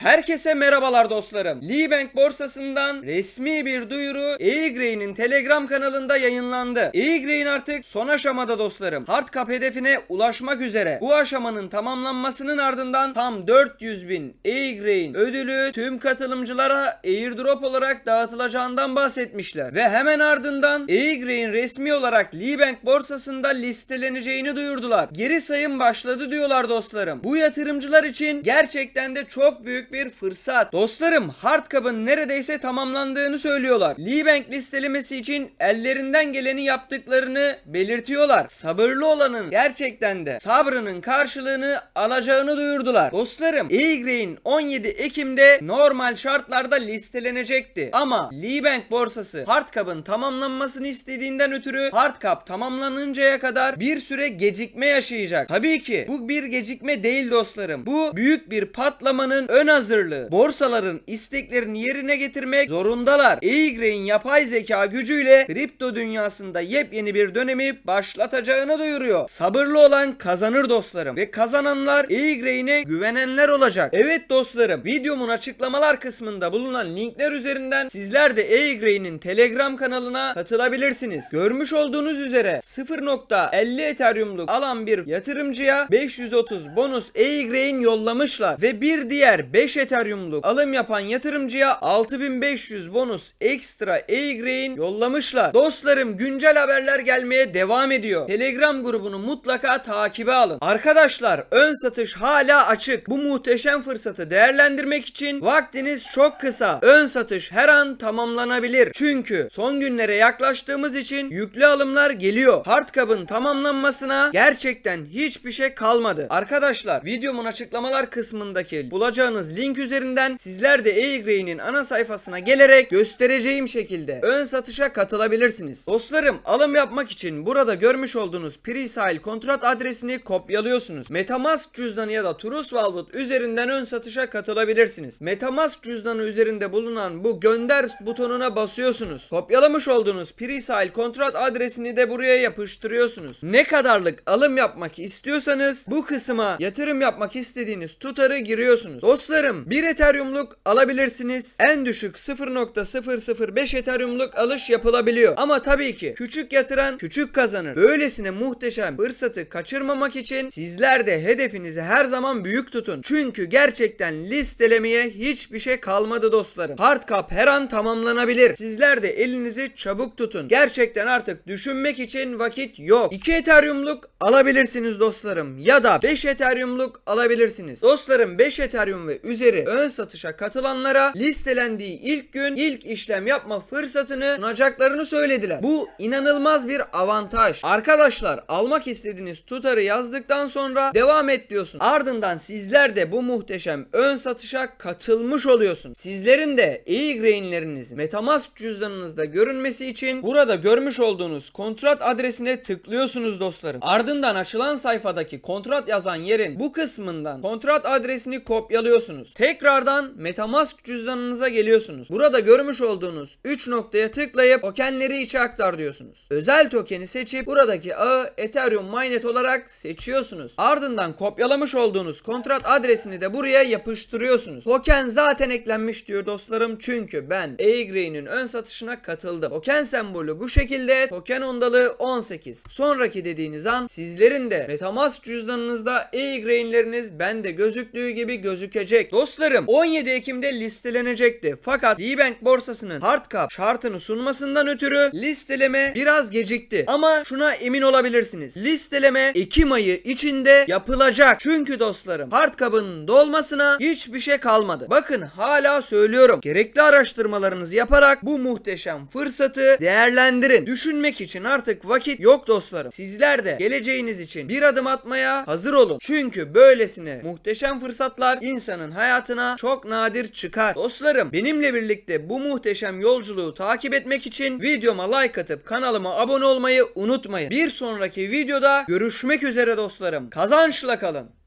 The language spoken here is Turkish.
Herkese merhabalar dostlarım. Libank borsasından resmi bir duyuru E-Grey'nin Telegram kanalında yayınlandı. E-Grey'in artık son aşamada dostlarım. Hardcap hedefine ulaşmak üzere. Bu aşamanın tamamlanmasının ardından tam 400 bin E-Grey'in ödülü tüm katılımcılara airdrop olarak dağıtılacağından bahsetmişler. Ve hemen ardından E-Grey'in resmi olarak Libank borsasında listeleneceğini duyurdular. Geri sayım başladı diyorlar dostlarım. Bu yatırımcılar için gerçekten de çok büyük bir fırsat. Dostlarım Hardcap'ın neredeyse tamamlandığını söylüyorlar. Libank listelemesi için ellerinden geleni yaptıklarını belirtiyorlar. Sabırlı olanın gerçekten de sabrının karşılığını alacağını duyurdular. Dostlarım E-Grey'in 17 Ekim'de normal şartlarda listelenecekti. Ama Libank borsası Hardcap'ın tamamlanmasını istediğinden ötürü Hardcap tamamlanıncaya kadar bir süre gecikme yaşayacak. Tabii ki bu bir gecikme değil dostlarım. Bu büyük bir patlamanın ön hazırlığı. Borsaların isteklerini yerine getirmek zorundalar. E-Grey'in yapay zeka gücüyle kripto dünyasında yepyeni bir dönemi başlatacağını duyuruyor. Sabırlı olan kazanır dostlarım. Ve kazananlar E-Grey'ine güvenenler olacak. Evet dostlarım videomun açıklamalar kısmında bulunan linkler üzerinden sizler de E-Grey'nin Telegram kanalına katılabilirsiniz. Görmüş olduğunuz üzere 0.50 Ethereum'luk alan bir yatırımcıya 530 bonus E-Grey'in yollamışlar ve bir diğer 5 Ethereum'luk alım yapan yatırımcıya 6500 bonus ekstra E-Grey'in yollamışlar. Dostlarım güncel haberler gelmeye devam ediyor. Telegram grubunu mutlaka takibe alın. Arkadaşlar ön satış hala açık. Bu muhteşem fırsatı değerlendirmek için vaktiniz çok kısa. Ön satış her an tamamlanabilir. Çünkü son günlere yaklaştığımız için yüklü alımlar geliyor. Hardcap'ın tamamlanmasına gerçekten hiçbir şey kalmadı. Arkadaşlar videomun açıklamalar kısmındaki bulacağınız link üzerinden sizler de E-Grey'nin ana sayfasına gelerek göstereceğim şekilde ön satışa katılabilirsiniz. Dostlarım alım yapmak için burada görmüş olduğunuz pre-sale kontrat adresini kopyalıyorsunuz. Metamask cüzdanı ya da Trust Wallet üzerinden ön satışa katılabilirsiniz. Metamask cüzdanı üzerinde bulunan bu gönder butonuna basıyorsunuz. Kopyalamış olduğunuz pre-sale kontrat adresini de buraya yapıştırıyorsunuz. Ne kadarlık alım yapmak istiyorsanız bu kısma yatırım yapmak istediğiniz tutarı giriyorsunuz. Dostlarım 1 Ethereum'luk alabilirsiniz. En düşük 0.005 Ethereum'luk alış yapılabiliyor. Ama tabii ki küçük yatıran küçük kazanır. Böylesine muhteşem fırsatı kaçırmamak için sizler de hedefinizi her zaman büyük tutun. Çünkü gerçekten listelemeye hiçbir şey kalmadı dostlarım. Hardcap her an tamamlanabilir. Sizler de elinizi çabuk tutun. Gerçekten artık düşünmek için vakit yok. 2 Ethereum'luk alabilirsiniz dostlarım. Ya da 5 Ethereum'luk alabilirsiniz. Dostlarım 5 Ethereum ve üzeri ön satışa katılanlara listelendiği ilk gün ilk işlem yapma fırsatını sunacaklarını söylediler. Bu inanılmaz bir avantaj. Arkadaşlar almak istediğiniz tutarı yazdıktan sonra devam et diyorsun. Ardından sizler de bu muhteşem ön satışa katılmış oluyorsun. Sizlerin de e-grainlerinizin Metamask cüzdanınızda görünmesi için burada görmüş olduğunuz kontrat adresine tıklıyorsunuz dostlarım. Ardından açılan sayfadaki kontrat yazan yerin bu kısmından kontrat adresini kopyalıyorsunuz. Tekrardan Metamask cüzdanınıza geliyorsunuz. Burada görmüş olduğunuz 3 noktaya tıklayıp tokenleri içe aktar diyorsunuz. Özel tokeni seçip buradaki ağı Ethereum Mainnet olarak seçiyorsunuz. Ardından kopyalamış olduğunuz kontrat adresini de buraya yapıştırıyorsunuz. Token zaten eklenmiş diyor dostlarım çünkü ben E-Grey'nin ön satışına katıldım. Token sembolü bu şekilde token ondalığı 18. Sonraki dediğiniz an sizlerin de Metamask cüzdanınızda E-Grey'inleriniz bende gözüktüğü gibi gözükecek. Dostlarım 17 Ekim'de listelenecekti. Fakat Libank borsasının hardcap şartını sunmasından ötürü listeleme biraz gecikti. Ama şuna emin olabilirsiniz. Listeleme Ekim ayı içinde yapılacak. Çünkü dostlarım hardcap'ın dolmasına hiçbir şey kalmadı. Bakın hala söylüyorum. Gerekli araştırmalarınızı yaparak bu muhteşem fırsatı değerlendirin. Düşünmek için artık vakit yok dostlarım. Sizler de geleceğiniz için bir adım atmaya hazır olun. Çünkü böylesine muhteşem fırsatlar insanın hayatına çok nadir çıkar. Dostlarım benimle birlikte bu muhteşem yolculuğu takip etmek için videoma like atıp kanalıma abone olmayı unutmayın. Bir sonraki videoda görüşmek üzere dostlarım. Kazançla kalın.